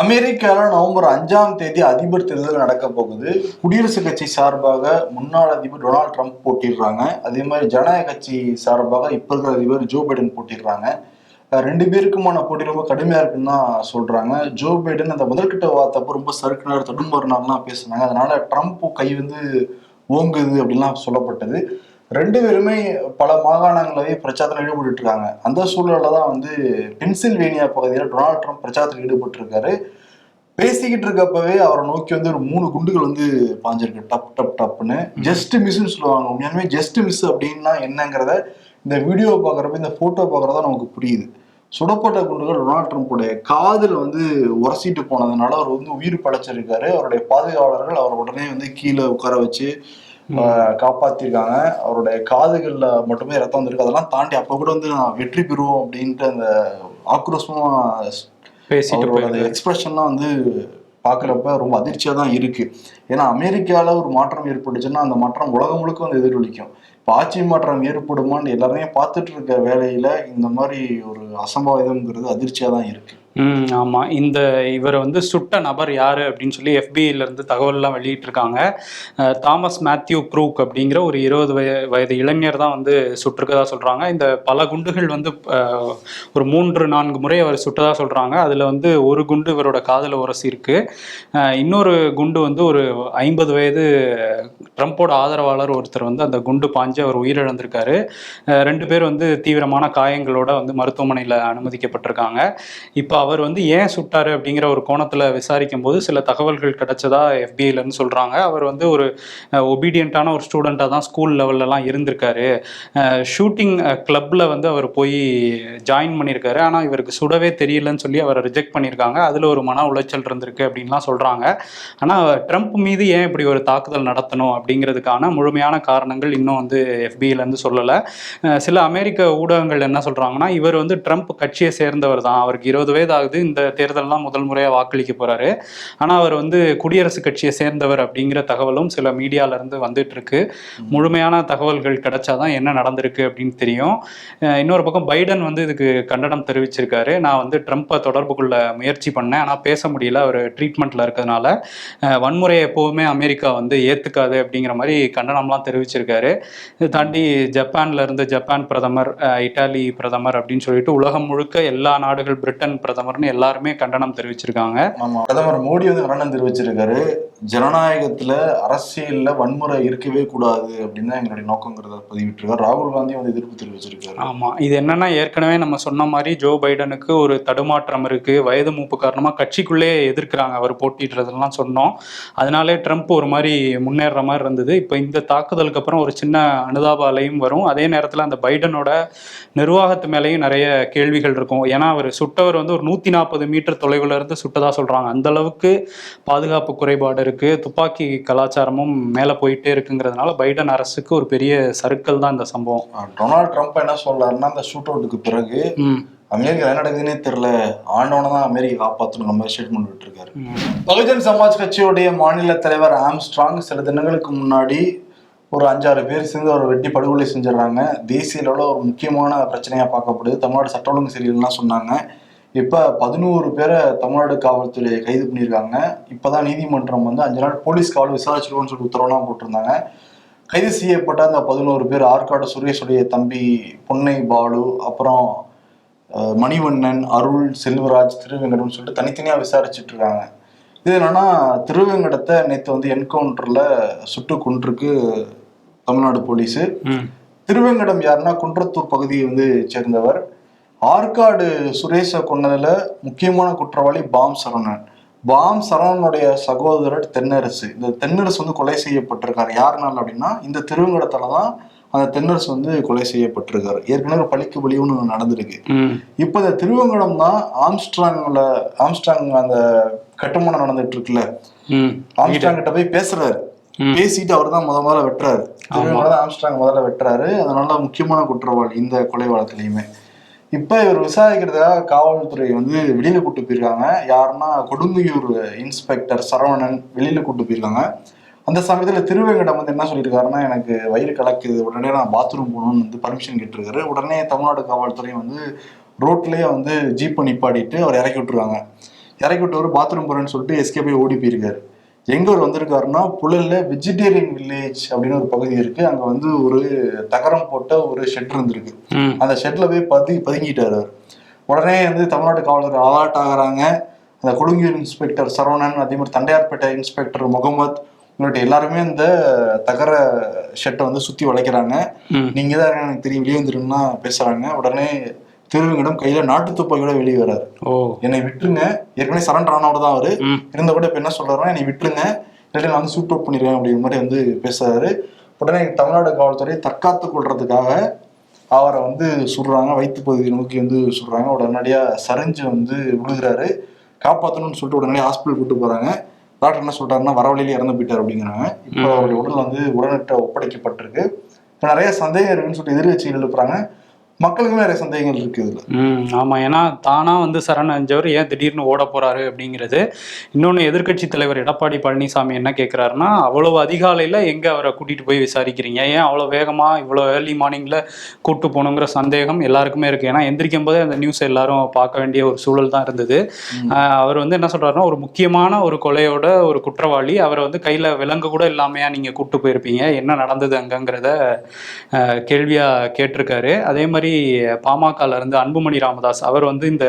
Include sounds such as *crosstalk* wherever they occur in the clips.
அமெரிக்காவில் நவம்பர் அஞ்சாம் தேதி அதிபர் தேர்தல் நடக்க போகுது. குடியரசுக் கட்சி சார்பாக முன்னாள் அதிபர் டொனால்ட் ட்ரம்ப் போட்டிடுறாங்க. அதே மாதிரி ஜனநாயக கட்சி சார்பாக இப்ப இருக்கிற அதிபர் ஜோ பைடன் போட்டிடுறாங்க. ரெண்டு பேருக்குமான போட்டி ரொம்ப கடுமையா இருக்குன்னு தான் சொல்றாங்க. ஜோ பைடன் அந்த முதல்கிட்ட வார்த்தப்ப ரொம்ப சறுக்குனார் தடுமாறினார்லாம் பேசுனாங்க. அதனால ட்ரம்ப் கை வந்து ஓங்குது அப்படின்லாம் சொல்லப்பட்டது. ரெண்டு பேருமே பல மாகாணங்களவே பிரச்சாரத்தில் ஈடுபட்டு இருக்காங்க அந்த சூழல்ல தான் வந்து பென்சில்வேனியா பகுதியில் டொனால்ட் ட்ரம்ப் பிரச்சாரத்தில் ஈடுபட்டு இருக்காரு பேசிக்கிட்டு இருக்கப்பவே அவரை நோக்கி வந்து ஒரு மூணு குண்டுகள் வந்து பாஞ்சிருக்கு. டப் டப் டப்னு ஜஸ்ட் மிஸ்ன்னு சொல்லுவாங்க. உண்மையாலுமே ஜஸ்ட் மிஸ் அப்படின்னா என்னங்கிறத இந்த வீடியோ பார்க்குறப்ப இந்த போட்டோ பார்க்குறதா நமக்கு புரியுது. சுடப்பட்ட குண்டுகள் டொனால்ட் ட்ரம்ப்புடைய காதில் வந்து உரசிட்டு போனதுனால அவர் வந்து உயிர் படைச்சிருக்காரு. அவருடைய பாதுகாவலர்கள் அவர் உடனே வந்து கீழே உட்கார வச்சு காப்பாத்திருக்காங்க. அவருடைய காதுகள்ல மட்டுமே ரத்தம் வந்திருக்கு. அதெல்லாம் தாண்டி அப்ப கூட வந்து நான் வெற்றி பெறுவோம் அப்படின்ட்டு அந்த ஆக்ரோஷமா பேசிட்டு எக்ஸ்பிரஷன்லாம் வந்து பார்க்குறப்ப ரொம்ப அதிர்ச்சியாக தான் இருக்கு. ஏன்னா அமெரிக்காவில் ஒரு மாற்றம் ஏற்பட்டுச்சுன்னா அந்த மாற்றம் உலகம் முழுக்க வந்து எதிரொலிக்கும். இப்போ ஆட்சி மாற்றம் ஏற்படுமான்னு எல்லாரையும் பார்த்துட்டு இருக்க வேலையில இந்த மாதிரி ஒரு அசம்பாவிதம்ங்கிறது அதிர்ச்சியாக தான் இருக்கு. ம் ஆமாம் இந்த இவர் வந்து சுட்ட நபர் யார் அப்படின்னு சொல்லி எஃபிஐலேருந்து இருந்து தகவல்லாம் வெளியிட்டிருக்காங்க. தாமஸ் மேத்யூ க்ரூக் அப்படிங்கிற ஒரு இருபது வய வயது இளைஞர் தான் வந்து சுட்டிருக்கதா சொல்கிறாங்க இந்த பல குண்டுகள் வந்து ஒரு மூன்று நான்கு முறை அவர் சுட்டதாக சொல்கிறாங்க அதில் வந்து ஒரு குண்டு இவரோட காதில் உரசி இருக்கு. இன்னொரு குண்டு வந்து ஒரு ஐம்பது வயது ட்ரம்ப்போட ஆதரவாளர் ஒருத்தர் வந்து அந்த குண்டு பாஞ்சு அவர் உயிரிழந்திருக்காரு. ரெண்டு பேர் வந்து தீவிரமான காயங்களோட வந்து மருத்துவமனையில் அனுமதிக்கப்பட்டிருக்காங்க. இப்போ அவர் வந்து ஏன் சுட்டாரு அப்படிங்கிற ஒரு கோணத்தில் விசாரிக்கும் போது சில தகவல்கள் கிடைச்சதா FBI இருந்து சொல்கிறாங்க அவர் வந்து ஒரு ஒபீடியண்ட்டான ஒரு ஸ்டூடெண்ட்டாக தான் ஸ்கூல் லெவல்லலாம் இருந்திருக்காரு. ஷூட்டிங் கிளப்பில் வந்து அவர் போய் ஜாயின் பண்ணியிருக்காரு ஆனால் இவருக்கு சுடவே தெரியலன்னு சொல்லி அவரை ரிஜெக்ட் பண்ணியிருக்காங்க அதில் ஒரு மன உளைச்சல் இருந்திருக்கு அப்படின்லாம் சொல்கிறாங்க ஆனால் ட்ரம்ப் மீது ஏன் இப்படி ஒரு தாக்குதல் நடத்தணும் அப்படிங்கிறதுக்கான முழுமையான காரணங்கள் இன்னும் வந்து FBI இருந்து சொல்லலை. சில அமெரிக்க ஊடகங்கள் என்ன சொல்றாங்கன்னா இவர் வந்து ட்ரம்ப் கட்சியை சேர்ந்தவர் தான். அவருக்கு இருபது வயது ஆகுது இந்த தேர்தல்லாம் முதல் முறையாக வாக்களிக்க போறாரு. ஆனால் அவர் வந்து குடியரசுக் கட்சியை சேர்ந்தவர் அப்படிங்கிற தகவலும் சில மீடியால இருந்து வந்துட்டு இருக்கு முழுமையான தகவல்கள் கிடைச்சாதான் என்ன நடந்திருக்கு அப்படின்னு தெரியும். இன்னொரு பக்கம் பைடன் வந்து இதுக்கு கண்டனம் தெரிவிச்சிருக்காரு. நான் வந்து ட்ரம்ப்பை தொடர்பு கொள்ள முயற்சி பண்ணேன். ஆனால் பேச முடியல. அவர் ட்ரீட்மெண்ட்ல இருக்கிறதுனால. வன்முறையை எப்போவுமே அமெரிக்கா வந்து ஏத்துக்காது அப்படிங்கிற மாதிரி கண்டனம்லாம் தெரிவிச்சிருக்காரு. இதை தாண்டி ஜப்பான்ல இருந்து ஜப்பான் பிரதமர் இட்டாலி பிரதமர் அப்படின்னு சொல்லிட்டு உலகம் முழுக்க எல்லா நாடுகள் பிரிட்டன் பிரதமர்னு எல்லாருமே கண்டனம் தெரிவிச்சிருக்காங்க. பிரதமர் மோடி வந்து கண்டனம் தெரிவிச்சிருக்காரு. ஜனநாயகத்துல அரசியல்ல வன்முறை இருக்கவே கூடாது அப்படின்னு தான் எங்களுடைய நோக்கங்கிறத பதிவிட்டிருக்காரு. ராகுல் காந்தி வந்து எதிர்ப்பு தெரிவிச்சிருக்காரு. ஆமா. இது என்னன்னா ஏற்கனவே நம்ம சொன்ன மாதிரி ஜோ பைடனுக்கு ஒரு தடுமாற்றம் இருக்கு. வயது மூப்பு காரணமா கட்சிக்குள்ளே எதிர்க்கிறாங்க. அவர் போட்டிடுறதெல்லாம் சொன்னோம். அதனாலே ட்ரம்ப் ஒரு மாதிரி முன்னேறுற மாதிரி இருந்தது. இப்போ இந்த தாக்குதலுக்கு அப்புறம் ஒரு சின்ன அனுதாப அலையும் வரும். அதே நேரத்தில் அந்த பைடனோட நிர்வாகத்து மேலேயும் நிறைய கேள்விகள் இருக்கும். ஏன்னா அவர் சுட்டவர் வந்து ஒரு நூற்றி நாற்பது மீட்டர் தொலைவுல இருந்து சுட்டதா சொல்றாங்க. அந்த அளவுக்கு பாதுகாப்பு குறைபாடு இருக்கு. துப்பாக்கி கலாச்சாரமும் மேலே போயிட்டே இருக்குங்கிறதுனால பைடன் அரசுக்கு ஒரு பெரிய சறுக்கல் தான் இந்த சம்பவம். டொனால்ட் ட்ரம்ப் என்ன சொல்றாருன்னா அந்த ஷூட் அவுட்டுக்கு பிறகு அமெரிக்கா என்ன நடக்குதுன்னே தெரியல. ஆண்டவனை தான் அமெரிக்கா காப்பாற்றணும் நம்ம ஸ்டேட்மெண்ட் விட்டுருக்காரு. பகுஜன் சமாஜ் கட்சியுடைய மாநில தலைவர் ஆம்ஸ்ட்ராங் சில தினங்களுக்கு முன்னாடி ஒரு அஞ்சாறு பேர் சேர்ந்து அவரை வெட்டி படுகொலை செஞ்சிடறாங்க. தேசிய அளவில் ஒரு முக்கியமான பிரச்சனையா பார்க்கப்படுது. தமிழ்நாடு சட்ட ஒழுங்கு சரியில்லைலாம் சொன்னாங்க. இப்ப பதினோரு பேரை தமிழ்நாடு காவல்துறை கைது பண்ணியிருக்காங்க. இப்பதான் நீதிமன்றம் வந்து அஞ்சு நாள் போலீஸ் காவல் விசாரிச்சிருவோம்னு சொல்லி உத்தரவுலாம் போட்டிருந்தாங்க. கைது செய்யப்பட்ட அந்த பதினோரு பேர் ஆற்காடு சுரேஷுடைய தம்பி பொன்னை பாலு அப்புறம் மணிவண்ணன் அருள் செல்வராஜ் திருவெங்கடம் சொல்லிட்டு தனித்தனியா விசாரிச்சுட்டு இருக்காங்க. இது என்னன்னா திருவேங்கடத்தை நேற்று வந்து என்கவுண்டர்ல சுட்டு கொண்டிருக்கு தமிழ்நாடு போலீஸ். திருவேங்கடம் யாருன்னா குன்றத்தூர் பகுதியை வந்து சேர்ந்தவர். ஆற்காடு சுரேஷை கொன்னதுல முக்கியமான குற்றவாளி பாம் சரவணன். பாம் சரவணனுடைய சகோதரர் தென்னரசு. இந்த தென்னரசு வந்து கொலை செய்யப்பட்டிருக்காரு. யாருனால அப்படின்னா இந்த திருவேங்கடத்துல தான் அந்த தென்னரசு வந்து கொலை செய்யப்பட்டிருக்காரு. ஏற்கனவே பழிக்கு பலியும் நடந்திருக்கு. இப்போ இந்த திருவேங்கடம் தான் ஆம்ஸ்ட்ராங்ல ஆம்ஸ்ட்ராங் அந்த கட்டுமானம் நடந்துட்டு இருக்குல்ல ஆம்ஸ்ட்ராங் கிட்ட போய் பேசுறாரு. பேசிட்டு அவர் தான் முத முதல்ல வெட்டுறாரு. திருவேங்கடம் ஆம்ஸ்ட்ராங் முதல்ல வெட்டுறாரு. அதனால முக்கியமான குற்றவாளி இந்த கொலை வழக்குலயுமே. இப்ப இவர் விசாரிக்கிறதுக்காக காவல்துறை வந்து வெளியில கூட்டு போயிருக்காங்க. யாருன்னா கொடுங்கையூர் இன்ஸ்பெக்டர் சரவணன் வெளியில கூட்டு போயிருக்காங்க. அந்த சமயத்துல திருவேங்கடம் வந்து என்ன சொல்லியிருக்காருன்னா எனக்கு வயிறு கலக்குது உடனே நான் பாத்ரூம் போகணும்னு வந்து பர்மிஷன் கேட்டிருக்காரு. உடனே தமிழ்நாடு காவல்துறை வந்து ரோட்லயே வந்து ஜீப்பை நிப்பாடிட்டு அவர் இறக்கி விட்டுருவாங்க இறக்கி விட்டவர் பாத்ரூம் போறேன்னு சொல்லிட்டு எஸ்கே போய் ஓடி போயிருக்காரு. எங்க அவர் வந்திருக்காருன்னா புழல்ல வெஜிடேரியன் வில்லேஜ் அப்படின்னு ஒரு பகுதி இருக்கு. அங்க வந்து ஒரு தகரம் போட்ட ஒரு ஷெட் இருந்திருக்கு. அந்த ஷெட்ல போய் பதி பதுங்கிட்டாரு அவர். உடனே வந்து தமிழ்நாட்டு காவலர் அலர்ட் ஆகுறாங்க. அந்த கொழுங்கூர் இன்ஸ்பெக்டர் சரவணன் அதே மாதிரி தண்டையார்பேட்டை இன்ஸ்பெக்டர் முகமது உள்ளிட்ட எல்லாருமே இந்த தகர ஷெட்டை வந்து சுத்தி வளைக்கிறாங்க. நீங்க தான் எனக்கு தெரியும் வெளியே வந்துருன்னா பேசுறாங்க. உடனே திருவங்கிடம் கையில நாட்டு துப்பாக்கியோட வெளியே வராரு. ஓ. என்னை விட்டுருங்க. ஏற்கனவே சரண்டர் ஆனவர் தான் அவரு. இருந்த கூட இப்ப என்ன சொல்றாருன்னா என்னை விட்டுருங்க. இல்லாட்டி நான் வந்து சூட் அவுட் பண்ணிடுவேன் அப்படிங்கிற மாதிரி வந்து பேசுறாரு. உடனே தமிழ்நாடு காவல்துறை தற்காத்து கொள்றதுக்காக அவரை வந்து சுடுறாங்க. வயிற்று பகுதியை நோக்கி வந்து சுடுறாங்க. உடனடியா சரிஞ்சு வந்து விழுகிறாரு. காப்பாற்றணும்னு சொல்லிட்டு உடனடியாக ஹாஸ்பிட்டல் கூட்டு போறாங்க. டாக்டர் என்ன சொல்றாருன்னா வர வழியில இறந்து போயிட்டார் அப்படிங்கிறாங்க. இப்போ அவருடைய உடல் வந்து உடனட்ட ஒப்படைக்கப்பட்டிருக்கு. இப்ப நிறைய சந்தேகம் இருக்குன்னு சொல்லிட்டு எதிர்கட்சிகள் எழுப்புறாங்க மக்களுக்கும் நிறைய சந்தேகங்கள் இருக்கு இதுல. ம் ஆமாம் ஏன்னா தானாக வந்து சரணடைஞ்சவர் ஏன் திடீர்னு ஓட போறாரு அப்படிங்கிறது. இன்னொன்று எதிர்க்கட்சி தலைவர் எடப்பாடி பழனிசாமி என்ன கேட்குறாருன்னா அவ்வளவு அதிகாலையில் எங்கே அவரை கூட்டிகிட்டு போய் விசாரிக்கிறீங்க? ஏன் அவ்வளோ வேகமாக இவ்வளோ ஏர்லி மார்னிங்கில் கூட்டு போகணுங்கிற சந்தேகம் எல்லாருக்குமே இருக்குது ஏன்னா எந்திரிக்கும் போதே அந்த நியூஸ் எல்லாரும் பார்க்க வேண்டிய ஒரு சூழல் தான் இருந்தது. அவர் வந்து என்ன சொல்றாருன்னா ஒரு முக்கியமான ஒரு கொலையோட ஒரு குற்றவாளி அவரை வந்து கையில் விலங்கு கூட இல்லாமையா நீங்கள் கூட்டு போயிருப்பீங்க. என்ன நடந்தது அங்கங்கிறத ஆஹ் கேள்வியா கேட்டிருக்காரு. அதே மாதிரி பாமகல இருந்து அன்புமணி ராமதாஸ் அவர் வந்து இந்த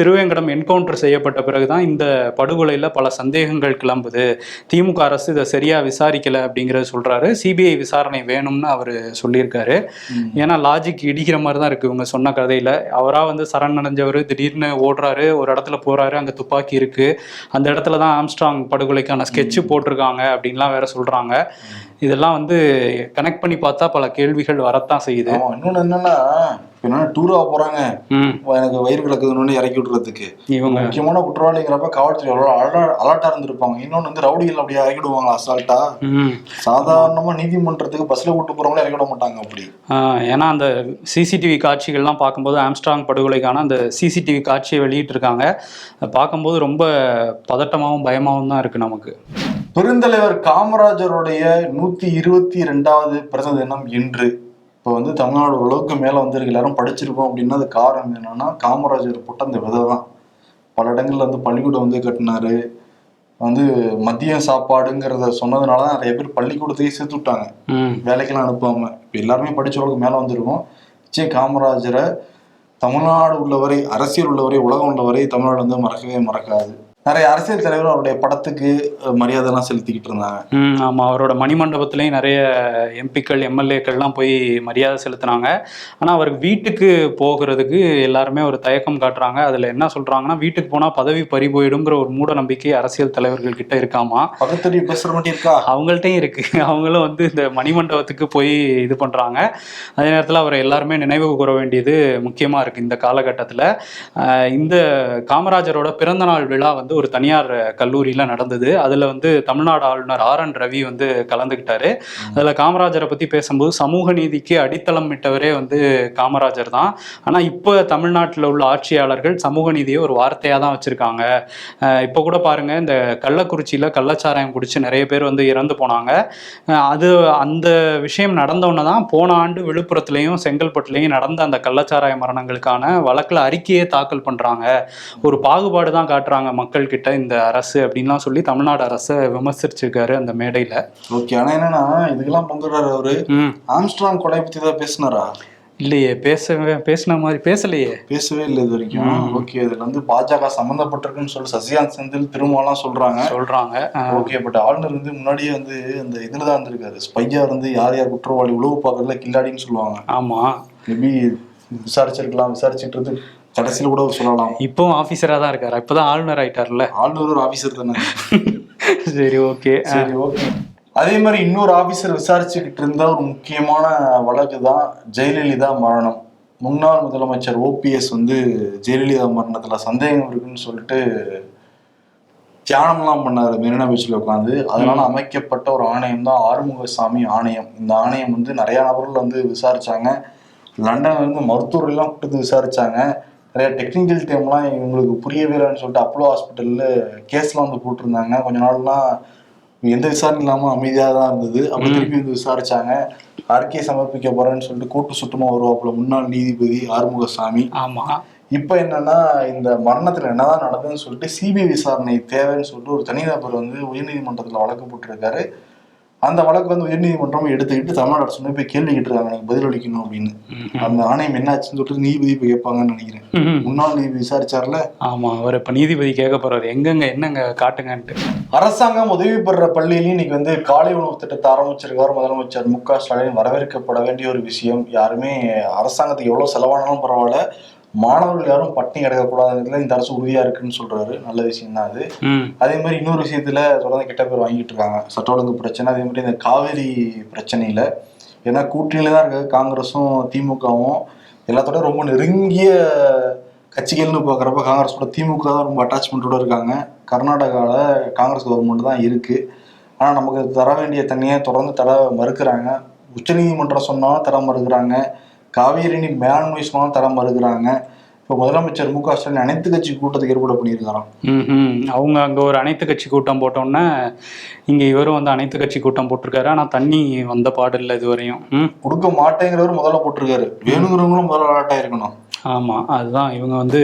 திருவேங்கடம் என்கவுண்டர் செய்யப்பட்ட பிறகுதான் இந்த படுகொலையில பல சந்தேகங்கள் கிளம்புது. திமுக அரசு இதை சரியா விசாரிக்கல அப்படிங்கறத சொல்றாரு. சிபிஐ விசாரணை வேணும்னு அவர் சொல்லியிருக்காரு. ஏன்னா லாஜிக் இடிக்கிற மாதிரி தான் இருக்கு இவங்க சொன்ன கதையில. அவரா வந்து சரண் அடைஞ்சவர் திடீர்னு ஓடுறாரு ஒரு இடத்துல போறாரு அங்க துப்பாக்கி இருக்கு. அந்த இடத்துல தான் ஆம்ஸ்ட்ராங் படுகொலைக்கான ஸ்கெட்ச் போட்டிருக்காங்க அப்படின்லாம் வேற சொல்றாங்க. இதெல்லாம் வந்து கனெக்ட் பண்ணி பார்த்தா பல கேள்விகள் வரத்தான் செய்யுது. இன்னொன்னு என்னன்னா இப்ப என்ன டூரா போறாங்க. எனக்கு வயிறு கிடக்குதுன்னு இறக்கி விடுறதுக்கு. இவங்க. முக்கியமான குற்றவாளிங்கிறப்ப காவல்துறை எவ்வளவு அலர்ட்டா இருந்திருப்பாங்க. இன்னொன்னு வந்து ரவுடிகள் அப்படியே இறக்கி விடுவாங்க அசால்ட்டா சாதாரணமா நீதிமன்றத்துக்கு பஸ்ல கூட்டு போறவங்களே இறக்கி விட மாட்டாங்க அப்படி. ஏன்னா அந்த சிசிடிவி காட்சிகள்லாம் பார்க்கும்போது ஆம்ஸ்ட்ராங் படுகொலைக்கான அந்த சிசிடிவி காட்சியை வெளியிட்டிருக்காங்க. பார்க்கும்போது ரொம்ப பதட்டமாகவும் பயமாகவும் தான் இருக்கு நமக்கு. பெருந்தலைவர் காமராஜருடைய நூத்தி இருபத்தி ரெண்டாவது பிறந்த தினம் இன்று. இப்போ வந்து தமிழ்நாடு ஓரளவுக்கு மேல வந்திருக்கு. எல்லாரும் படிச்சிருக்கோம் அப்படின்னா அது காரணம் என்னன்னா காமராஜர் போட்ட அந்த விதை தான். பல இடங்கள்ல வந்து பள்ளிக்கூடம் வந்து கட்டினாரு. வந்து மதிய சாப்பாடுங்கிறத சொன்னதுனால தான் நிறைய பேர் பள்ளிக்கூடத்தையே சேர்த்து விட்டாங்க. வேலைக்கெல்லாம் அனுப்பாம. இப்போ எல்லாருமே அளவுக்கு மேல வந்திருக்கோம். நிச்சயம் காமராஜரை தமிழ்நாடு உள்ளவரை அரசியல் உள்ளவரை உலகம் உள்ளவரை தமிழ்நாடு வந்து மறக்கவே மறக்காது. நிறைய அரசியல் தலைவர் அவருடைய படத்துக்கு மரியாதைலாம் செலுத்திக்கிட்டு இருந்தாங்க. ம் ஆமாம் அவரோட மணிமண்டபத்துலேயும் நிறைய எம்பிக்கள் எம்எல்ஏக்கள்லாம் போய் மரியாதை செலுத்துனாங்க. ஆனால் அவருக்கு வீட்டுக்கு போகிறதுக்கு எல்லாருமே ஒரு தயக்கம் காட்டுறாங்க. அதில் என்ன சொல்கிறாங்கன்னா வீட்டுக்கு போனால் பதவி பறி போயிடுங்கிற ஒரு மூட நம்பிக்கை அரசியல் தலைவர்கள் கிட்ட இருக்காமா? பேசுற மட்டும் இருக்கா? அவங்கள்ட்டையும் இருக்கு. *laughs* அவங்களும் வந்து இந்த மணிமண்டபத்துக்கு போய் இது பண்றாங்க. அதே நேரத்தில் அவரை எல்லாருமே நினைவு கூற வேண்டியது முக்கியமா இருக்கு இந்த காலகட்டத்தில். இந்த காமராஜரோட பிறந்தநாள் விழா வந்து ஒரு தனியார் கல்லூரியில் நடந்தது. அதில் வந்து தமிழ்நாடு ஆளுநர் ஆர் என் ரவி வந்து கலந்துக்கிட்டாரு அதில் காமராஜரை பற்றி பேசும்போது சமூக நீதிக்கு அடித்தளம் விட்டவரே வந்து காமராஜர் தான். ஆனால் இப்போ தமிழ்நாட்டில் உள்ள ஆட்சியாளர்கள் சமூக நீதியை ஒரு வார்த்தையாக தான் வச்சுருக்காங்க. இப்போ கூட பாருங்கள் இந்த கள்ளக்குறிச்சியில் கள்ளச்சாராயம் குடிச்சு நிறைய பேர் வந்து இறந்து போனாங்க. அது அந்த விஷயம் நடந்தோன்னே தான் போன ஆண்டு விழுப்புரத்துலேயும் செங்கல்பட்டுலேயும் நடந்த அந்த கள்ளச்சாராய மரணங்களுக்கான வழக்கில் அறிக்கையே தாக்கல் பண்ணுறாங்க ஒரு பாகுபாடு தான் காட்டுறாங்க மக்கள் கிட்ட இந்த அரசு அப்படின்லாம் சொல்லி தமிழ்நாடு அரசை விமர்சிச்சிருக்காரு அந்த மேடையில். ஓகே ஆனா என்னன்னா இதுக்கெல்லாம் பங்குறாரு அவரு ஆம்ஸ்ட்ராங் கொலை பத்தி தான் பேசினாரா? இல்லையே பேசவே பேசின மாதிரி பேசலையே. பேசவே இல்லை இது வரைக்கும். ஓகே இதுல வந்து பாஜக சம்மந்தப்பட்டிருக்குன்னு சொல்லி சசிகாந்த் செந்தில் திருமாலாம் சொல்றாங்க. சொல்றாங்க. ஓகே பட் ஆளுநர் வந்து முன்னாடியே வந்து அந்த இதுல தான் இருந்திருக்காரு ஸ்பையா இருந்து யார் யார் குற்றவாளி உளவு பார்க்கறதுல கில்லாடின்னு சொல்லுவாங்க. ஆமா. மேபி விசாரிச்சிருக்கலாம் விசாரிச்சுட்டு கடைசியில கூட சொல்லலாம். இப்போவும் ஆஃபீஸராக தான் இருக்காரு? இப்போதான் ஆளுநர் ஆயிட்டார்ல? ஆளுநர் ஒரு ஆபீசர் தானே. சரி ஓகே. சரி ஓகே. அதே மாதிரி இன்னொரு ஆபீசர் விசாரிச்சுக்கிட்டு இருந்த ஒரு முக்கியமான வழக்கு தான் ஜெயலலிதா மரணம். முன்னாள் முதலமைச்சர் ஓபிஎஸ் வந்து ஜெயலலிதா மரணத்துல சந்தேகம் இருக்குன்னு சொல்லிட்டு தியானம்லாம் பண்ணாரு. மெரினா பீச்சில் உட்காந்து அதனால அமைக்கப்பட்ட ஒரு ஆணையம் தான் ஆறுமுகசாமி ஆணையம். இந்த ஆணையம் வந்து நிறைய நபர்கள் வந்து விசாரிச்சாங்க. லண்டன்ல இருந்து மருத்துவர் எல்லாம் கூப்பிட்டு விசாரிச்சாங்க. நிறைய டெக்னிக்கல் டீம்லாம் இவங்களுக்கு புரியவே இல்லைன்னு சொல்லிட்டு அப்போலோ ஹாஸ்பிட்டல்ல கேஸ்லாம் வந்து போட்டிருந்தாங்க. கொஞ்ச நாள்லாம் எந்த விசாரணை இல்லாம அமைதியா தான் இருந்தது. அப்புறம் திருப்பி வந்து விசாரிச்சாங்க. அறிக்கை சமர்ப்பிக்க போறேன்னு சொல்லிட்டு கூட்டு சுத்தமா வருவாப்புல முன்னாள் நீதிபதி ஆறுமுகசாமி. ஆமா. இப்போ என்னன்னா இந்த மரணத்துல என்னதான் நடந்ததுன்னு சொல்லிட்டு சிபிஐ விசாரணை தேவைன்னு சொல்லிட்டு ஒரு தனிநபர் வந்து உயர்நீதிமன்றத்துல வழக்கு போட்டிருக்காரு. அந்த வழக்கு வந்து உயர்நீதிமன்றம் எடுத்துக்கிட்டு தமிழ்நாடு அரசு போய் கேள்வி கேட்டிருக்காங்க. எனக்கு பதில் அளிக்கணும் அப்படின்னு. அந்த ஆணையம் என்னாச்சுன்னு சொல்லிட்டு நீதிபதி போய் கேட்பாங்கன்னு நினைக்கிறேன். முன்னாள் நீதிபதி விசாரிச்சார்ல? ஆமா அவர் இப்ப நீதிபதி கேட்க போறாரு. எங்கெங்க என்னங்க காட்டுங்கன்ட்டு. அரசாங்கம் உதவி பெறுற பள்ளியிலையும் இன்னைக்கு வந்து காலை உணவு திட்டத்தை ஆரம்பிச்சிருக்காரு முதலமைச்சர் மு க ஸ்டாலின். வரவேற்கப்பட வேண்டிய ஒரு விஷயம். யாருமே அரசாங்கத்துக்கு எவ்வளவு செலவானாலும் பரவாயில்ல. மாணவர்கள் யாரும் பட்டினி கிடக்கக்கூடாதுங்கிறதுல இந்த அரசு உறுதியா இருக்குன்னு சொல்றாரு. நல்ல விஷயம் தான் அது அதே மாதிரி இன்னொரு விஷயத்துல தொடர்ந்து கெட்ட பேர் வாங்கிட்டு இருக்காங்க. சட்ட ஒழுங்கு பிரச்சனை அதே மாதிரி இந்த காவேரி பிரச்சனையில ஏன்னா கூட்டணியில தான் இருக்காது காங்கிரஸும் திமுகவும். எல்லாத்தோட ரொம்ப நெருங்கிய கட்சிகள்னு பார்க்குறப்ப காங்கிரஸ் கூட திமுக தான் ரொம்ப அட்டாச்மெண்ட்டோட இருக்காங்க. கர்நாடகாவில் காங்கிரஸ் கவர்மெண்ட் தான் இருக்கு. ஆனால் நமக்கு தர வேண்டிய தண்ணியை தொடர்ந்து தர மறுக்கிறாங்க. உச்சநீதிமன்றம் சொன்னாலும் தர மறுக்கிறாங்க. காவேரி நீர் மேலாண்மை சொன்னாலும் தர மறுக்கிறாங்க இப்போ முதலமைச்சர் மு க ஸ்டாலின் அனைத்து கட்சி கூட்டத்துக்கு ஏற்பாடு பண்ணியிருக்காராம் ம்ஹும். அவங்க அங்க ஒரு அனைத்து கட்சி கூட்டம் போட்டோன்னே இங்க இவரும் வந்து அனைத்து கட்சி கூட்டம் போட்டிருக்காரு. ஆனா தண்ணி வந்த பாடு இல்லை ம். கொடுக்க மாட்டேங்கிறவர் முதல்ல போட்டிருக்காரு. வேணுங்கிறவங்களும் முதல்ல அலாட்டா இருக்கணும் ஆமா அதுதான். இவங்க வந்து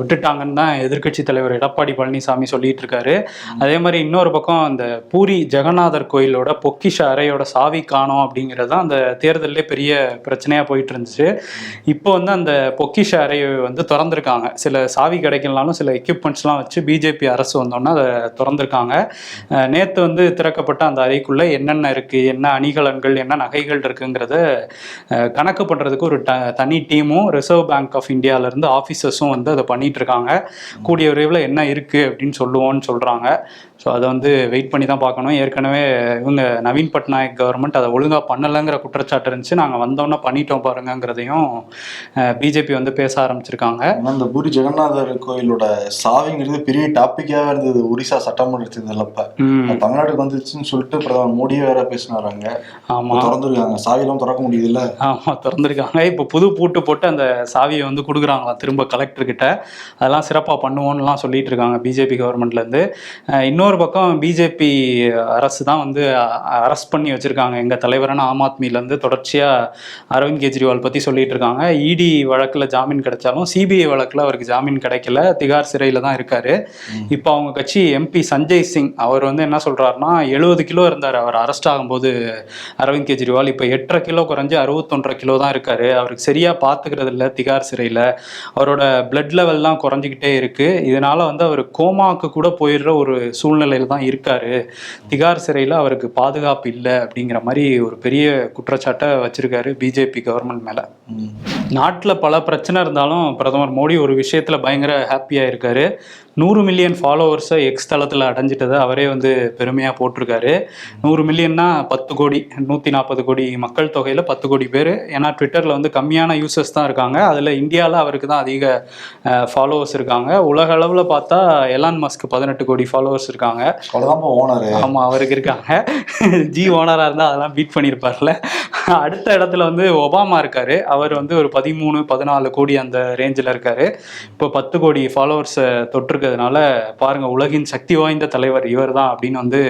விட்டுட்டாங்கன்னு தான் எதிர்க்கட்சி தலைவர் எடப்பாடி பழனிசாமி சொல்லிட்டு இருக்காரு அதே மாதிரி இன்னொரு பக்கம் அந்த பூரி ஜெகநாதர் கோயிலோட பொக்கிஷ அறையோட சாவி காணோம் அப்படிங்கிறது தான் அந்த தேர்தல்லே பெரிய பிரச்சனையா போயிட்டு இருந்துச்சு இப்போ வந்து அந்த பொக்கிஷ அறையை வந்து திறந்திருக்காங்க. சில சாவி கிடைக்கலனாலும் சில எக்யூப்மெண்ட்ஸ்லாம் வச்சு பிஜேபி அரசு வந்தோன்னே அதை திறந்திருக்காங்க. நேத்து வந்து திறக்கப்பட்ட அந்த அறைக்குள்ள என்னென்ன இருக்கு என்ன அணிகலன்கள் என்ன நகைகள் இருக்குங்கிறத கணக்கு பண்றதுக்கு ஒரு த தனி டீமும் ரிசர்வ் பேங்க் ஆஃப் இந்தியால இருந்து ஆஃபீஸர்ஸும் வந்து அதை பண்ணிட்டு இருக்காங்க. கூடிய விரைவில் என்ன இருக்கு அப்படின்னு சொல்லுவோம்னு சொல்றாங்க. ஸோ அதை வந்து வெயிட் பண்ணி தான் பார்க்கணும். ஏற்கனவே இவங்க நவீன் பட்நாயக் கவர்மெண்ட் அதை ஒழுங்கா பண்ணலைங்கிற குற்றச்சாட்டு இருந்துச்சு. நாங்கள் வந்தோன்னே பண்ணிட்டோம் பாருங்கங்கிறதையும் பிஜேபி வந்து பேச ஆரம்பிச்சிருக்காங்க. இந்த பூரி ஜெகநாதர் கோயிலோட சாவிங்கிறது பெரிய டாபிக்காக இருந்தது. ஒரிசா சட்டமன்ற தேர்தல் அப்ப தமிழ்நாட்டுக்கு வந்துச்சுன்னு சொல்லிட்டு பிரதமர் மோடியே வேற பேசினாராங்க. ஆமா. திறந்துருக்காங்க. சாவியெல்லாம் திறக்க முடியுதுல்ல? ஆமாம் திறந்துருக்காங்க. இப்போ புது பூட்டு போட்டு அந்த சாவியை வந்து கொடுக்குறாங்களாம் திரும்ப கலெக்டர் கிட்ட. அதெல்லாம் சிறப்பாக பண்ணுவோம்னுலாம் சொல்லிட்டு இருக்காங்க பிஜேபி கவர்மெண்ட்லேருந்து இன்னொரு பக்கம் பிஜேபி அரசு தான் வந்து அரெஸ்ட் பண்ணி வச்சுருக்காங்க. எங்கள் தலைவரான ஆம் ஆத்மிலேருந்து தொடர்ச்சியாக அரவிந்த் கெஜ்ரிவால் பற்றி சொல்லிட்டு இருக்காங்க. இடி வழக்கில் ஜாமீன் கிடைச்சாலும் சிபிஐ வழக்கில் அவருக்கு ஜாமீன் கிடைக்கல. திகார் சிறையில் தான் இருக்காரு. இப்போ அவங்க கட்சி எம்பி சஞ்சய் சிங் அவர் வந்து என்ன சொல்றாருன்னா எழுபது கிலோ இருந்தார். அவர் அரெஸ்ட் ஆகும்போது அரவிந்த் கெஜ்ரிவால் இப்போ எட்டரை கிலோ குறைஞ்சு அறுபத்தொன்றரை கிலோ தான் இருக்காரு. அவருக்கு சரியா பார்த்துக்கிறது இல்லை திகார் சிறையில். அவரோட பிளட் லெவல்லாம் குறைஞ்சிக்கிட்டே இருக்கு. இதனால வந்து அவர் கோமாக்கு கூட போயிடுற ஒரு சூழ்நிலையில் தான் இருக்காரு. திகார் சிறையில் அவருக்கு பாதுகாப்பு இல்லை அப்படிங்கிற மாதிரி ஒரு பெரிய குற்றச்சாட்டை வச்சிருக்காரு பிஜேபி கவர்மெண்ட் மேல. நாட்டில் பல பிரச்சனை இருந்தாலும் பிரதமர் மோடி ஒரு விஷயத்தில் பயங்கர ஹாப்பியாக இருக்காரு. நூறு மில்லியன் ஃபாலோவர்ஸை எக்ஸ் தளத்தில் அடைஞ்சிட்டதை அவரே வந்து பெருமையாக போட்டிருக்காரு. நூறு மில்லியன்னா பத்து கோடி நூற்றி நாற்பது கோடி மக்கள் தொகையில் பத்து கோடி பேர். ஏன்னா ட்விட்டரில் வந்து கம்மியான யூசர்ஸ் தான் இருக்காங்க. அதில் இந்தியாவில் அவருக்கு தான் அதிக ஃபாலோவர்ஸ் இருக்காங்க. உலக அளவில் பார்த்தா எலான் மஸ்க் பதினெட்டு கோடி ஃபாலோவர்ஸ் இருக்காங்க. ஓனரு ஆமாம் அவருக்கு இருக்காங்க. ஜி ஓனராக இருந்தால் அதெல்லாம் பீட் பண்ணியிருப்பார்ல அடுத்த இடத்துல வந்து ஒபாமா இருக்காரு. அவர் வந்து ஒரு பதிமூணு பதினாலு கோடி அந்த ரேஞ்சில் இருக்காரு. இப்போ பத்து கோடி ஃபாலோவர்ஸை தொட்டிருக்கிறதுனால பாருங்க உலகின் சக்தி வாய்ந்த தலைவர் இவர் தான் அப்படின்னு வந்து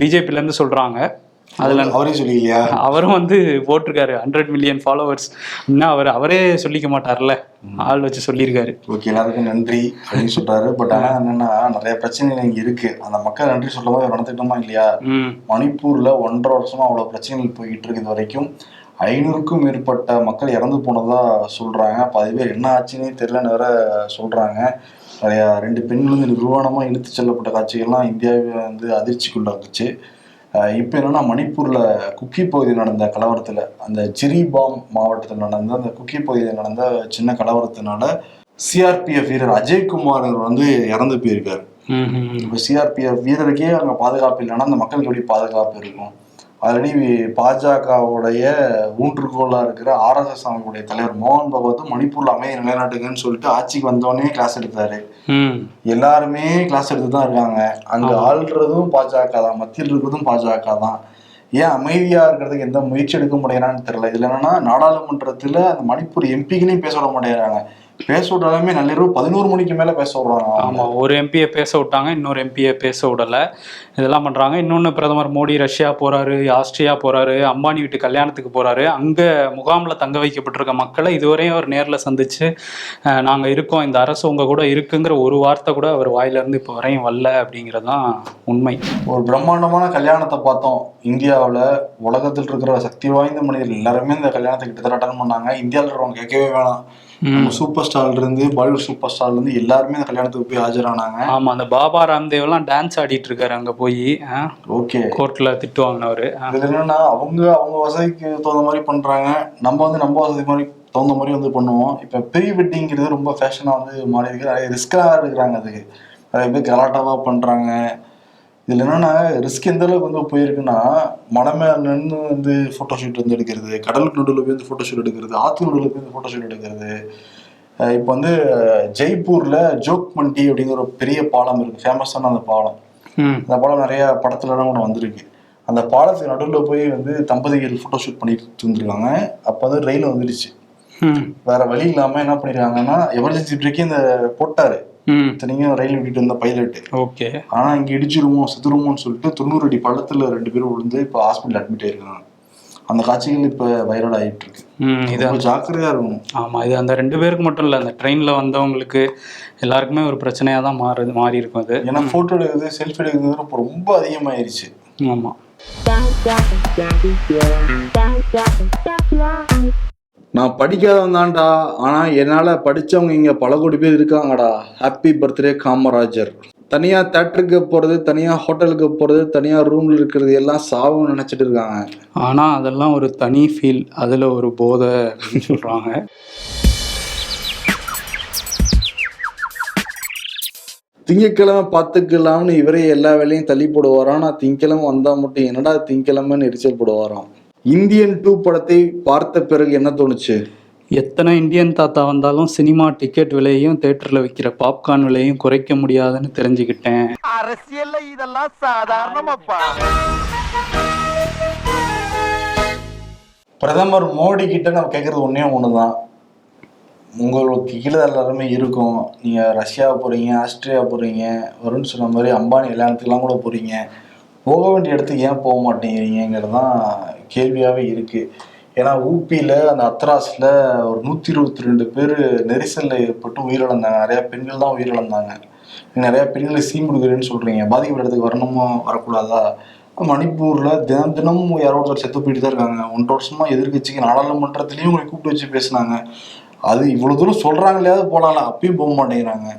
பிஜேபிலேருந்து சொல்கிறாங்க அதில் அவரே சொல்லிக்கலையா? அவரும் வந்து போட்டிருக்காரு. ஹண்ட்ரட் மில்லியன் ஃபாலோவர்ஸ் இன்னும் அவர் அவரே சொல்லிக்க மாட்டார்ல. ஆள் வச்சு சொல்லியிருக்காரு. ஓகே எல்லாருக்கும் நன்றி அப்படின்னு சொல்றாரு. பட் ஆனா என்னன்னா நிறைய பிரச்சனைகள் இங்க இருக்கு. அந்த மக்கள் நன்றி சொல்லும் போது நடந்துக்கிட்டோமா இல்லையா? மணிப்பூர்ல ஒன்றரை வருஷமா அவ்வளவு பிரச்சனைகள் போய்கிட்டு இருக்கு இது வரைக்கும். ஐநூறுக்கும் மேற்பட்ட மக்கள் இறந்து போனதா சொல்றாங்க. பாதி பேர் என்ன ஆச்சுன்னே தெரியலன்னு வேற சொல்றாங்க. நிறைய ரெண்டு பெண்கள் வந்து நிர்வாணமா இழுத்து செல்லப்பட்ட காட்சிகள்லாம் இந்தியாவை வந்து அதிர்ச்சிக்குள்ளாக்குச்சு. இப்போ என்னன்னா மணிப்பூர்ல குக்கி பகுதியில் நடந்த கலவரத்துல அந்த ஜிரிபாம் மாவட்டத்தில் நடந்த அந்த குக்கி பகுதியில் நடந்த சின்ன கலவரத்தினால சிஆர்பிஎஃப் வீரர் அஜய்குமார் வந்து இறந்து போயிருக்காரு. இப்போ சிஆர்பிஎஃப் வீரருக்கே அங்கே பாதுகாப்பு இல்லைன்னா அந்த மக்களுக்கு எப்படி பாதுகாப்பு இருக்கும்? ஆல்ரெடி பாஜகவுடைய ஊன்றுகோலா இருக்கிற ஆர்எஸ்எஸ் அமைப்புடைய தலைவர் மோகன் பகவத் மணிப்பூர்ல அமைதி நிலைநாட்டுங்கன்னு சொல்லிட்டு ஆட்சிக்கு வந்தோடனே கிளாஸ் எடுத்தாரு. எல்லாருமே கிளாஸ் எடுத்து தான் இருக்காங்க. அங்க ஆள்றதும் பாஜக தான் மத்தியில் இருக்கிறதும் பாஜக தான். ஏன் அமைதியா இருக்கிறதுக்கு எந்த முயற்சி எடுக்க முடியறான்னு தெரியல. இதுல என்னன்னா நாடாளுமன்றத்துல அந்த மணிப்பூர் எம்பிகளையும் பேச விட மாட்டேங்கிறாங்க. பேச விட்டாலுமே நள்ளிரவு பதினோரு மணிக்கு மேல பேச விடுறாங்க. ஆமா ஒரு எம்பியை பேச விட்டாங்க இன்னொரு எம்பியை பேச விடல. இதெல்லாம் பண்றாங்க. இன்னொன்னு பிரதமர் மோடி ரஷ்யா போறாரு ஆஸ்திரியா போறாரு அம்பானி வீட்டு கல்யாணத்துக்கு போறாரு. அங்க முகாம்ல தங்க வைக்கப்பட்டிருக்க மக்களை இதுவரையும் அவர் நேர்ல சந்திச்சு அஹ், நாங்க இருக்கோம். இந்த அரசு உங்க கூட இருக்குங்கிற ஒரு வார்த்தை கூட அவர் வாயில இருந்து இப்போ வரையும் வரல அப்படிங்கறதுதான் உண்மை. ஒரு பிரம்மாண்டமான கல்யாணத்தை பார்த்தோம். இந்தியாவுல உலகத்தில் இருக்கிற சக்தி வாய்ந்த மனிதர்கள் எல்லாருமே இந்த கல்யாணத்தை கிட்டத்தட்ட அட்டன் பண்ணாங்க. இந்தியாவில் இருக்கிறவங்க கேட்கவே வேணாம். சூப்பர் ஸ்டார்ல இருந்து பாலிவுட் சூப்பர் ஸ்டார்ல இருந்து எல்லாருமே இந்த கல்யாணத்துக்கு போய் ஆஜரானாங்க. ஆமா அந்த பாபா ராம்தேவ் எல்லாம் டான்ஸ் ஆடிட்டு இருக்காரு அங்க போய். ஓகே. கோர்ட்ல திட்டு வாங்கினவரு இதுல என்னன்னா அவங்க அவங்க வசதிக்கு தகுந்த மாதிரி பண்றாங்க. நம்ம வந்து நம்ம வசதி மாதிரி தகுந்த மாதிரி வந்து பண்ணுவோம். இப்ப ப்ரீ வெட்டிங்கிறது ரொம்ப ஃபேஷனா வந்து மாறி இருக்கு நிறைய ரிஸ்காக எடுக்கிறாங்க அதுக்கு. நிறைய பேர் கலாட்டாவா பண்றாங்க. இதுல என்னன்னா ரிஸ்க் எந்த அளவுக்கு வந்து போயிருக்குன்னா மலை மேல நின்று வந்து போட்டோ ஷூட் வந்து எடுக்கிறது கடலுக்கு நடுவில் போய் வந்து போட்டோ ஷூட் எடுக்கிறது ஆத்து நடுவில் போய் வந்து போட்டோ ஷூட் எடுக்கிறது. இப்போ வந்து ஜெய்ப்பூர்ல ஜோக் மண்டி அப்படிங்கிற ஒரு பெரிய பாலம் இருக்கு. ஃபேமஸான அந்த பாலம். அந்த பாலம் நிறைய படத்துலலாம் கூட வந்திருக்கு. அந்த பாலத்துக்கு நடுவில் போய் வந்து தம்பதிகள் ஃபோட்டோ ஷூட் பண்ணிட்டு இருந்திருக்காங்க. அப்போ வந்து ரயில் வந்துடுச்சு. ம். வேற வழி இல்லாம என்ன பண்ணிருக்காங்கன்னா எமர்ஜென்சி பிரேக்கே இந்த போட்டாரு. இத்தனைக்கும் ரயில் விட்டுட்டு வந்த பைலட் ஓகே. ஆனா இங்க இடிச்சிருவோம் செத்துருவோம்னு சொல்லிட்டு தொண்ணூறு அடி பள்ளத்துல ரெண்டு பேரும் விழுந்து இப்போ ஹாஸ்பிட்டல் அட்மிட் ஆயிருக்காங்க. அந்த காட்சிகள் இப்ப வைரல் ஆயிட்டு இருக்கு இது ரொம்ப ஜாக்கிரதையா இருக்கணும் ஆமா இது அந்த ரெண்டு பேருக்கு மட்டும் இல்லை அந்த ட்ரெயின்ல வந்தவங்களுக்கு எல்லாருக்குமே ஒரு பிரச்சனையா தான் மாறுது மாறி இருக்கும் அது. ஏன்னா போட்டோ எடுக்கிறது செல்ஃபி எடுக்கிறது ரொம்ப அதிகமாயிருச்சு. ஆமா. நான் படிக்காதவன் தான்டா ஆனா என்னால படிச்சவங்க இங்க பல கோடி பேர் இருக்காங்கடா. Happy birthday Kamarajar. தனியா தேட்டருக்கு போறது தனியா ஹோட்டலுக்கு போறது தனியா ரூம்ல இருக்கிறது எல்லாம் சாவுன்னு நினைச்சிட்டு இருக்காங்க. ஆனா அதெல்லாம் ஒரு தனி ஃபீல் அதுல ஒரு போதை அப்படின்னு சொல்றாங்க. திங்கக்கிழமை பார்த்துக்கலாம்னு இவரே எல்லா வேலையும் தள்ளி போடுவாராம் நான் திங்கக்கிழமை வந்தா மட்டும் என்னடா திங்கக்கிழமைன்னு எரிச்சல் போடுவாராம். இந்தியன் டூ படத்தை பார்த்த பிறகு என்ன தோணுச்சு? எத்தனை இந்தியன் தாத்தா வந்தாலும் சினிமா டிக்கெட் விலையும் தேட்டர்ல விற்கிற பாப்கார்ன் விலையும் குறைக்க முடியாதுன்னு தெரிஞ்சுக்கிட்டேன். அரசியல்ல இதெல்லாம் சாதாரணமாப்பா. பிரதமர் மோடி கிட்ட நம்ம கேட்கறது ஒன்னே ஒண்ணுதான். உங்களுக்கு கீழே எல்லாருமே இருக்கும். நீங்க ரஷ்யா போறீங்க ஆஸ்திரேலியா போறீங்க வருண் சொன்ன மாதிரி அம்பானி கல்யாணத்துக்குலாம் கூட போறீங்க. போக வேண்டிய இடத்துக்கு ஏன் போக மாட்டேங்கிறீங்கிறது தான் கேள்வியாவே இருக்கு. ஏன்னா ஊபியில அந்த அத்ராஸ்ல ஒரு நூத்தி இருபத்தி ரெண்டு பேர் நெரிசல்ல ஏற்பட்டு உயிரிழந்தாங்க. நிறைய பெண்கள் தான் உயிரிழந்தாங்க. நீங்க நிறைய பெண்களை சீம் கொடுக்குறேன்னு சொல்றீங்க. பாதிக்கப்பட்ட இடத்துக்கு வரணுமா வரக்கூடாதா? மணிப்பூர்ல தினம் தினமும் யாரோ ஒருத்தர் செத்து போயிட்டு தான் இருக்காங்க. ஒன்றரை வருஷமா எதிர்க்கட்சிக்கு நாடாளுமன்றத்துலேயும் உங்களை கூப்பிட்டு வச்சு பேசுனாங்க. அது இவ்வளவு தூரம் சொல்றாங்களேயாவது போலாம்ல அப்பயும் போக மாட்டேங்கிறாங்க.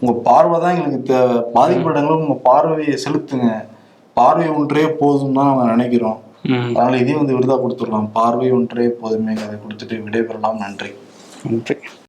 உங்க பார்வை தான் எங்களுக்கு தேவை. பாதிக்கப்பட்டவங்களும் இடங்களுக்கு உங்க பார்வையை செலுத்துங்க. பார்வை ஒன்றே போதும் தான் நாங்கள் நினைக்கிறோம். அதனால இதையும் வந்து விருதா கொடுத்துடலாம். பார்வை ஒன்றே போதுமே. அதை கொடுத்துட்டு விடைபெறலாம். நன்றி. நன்றி.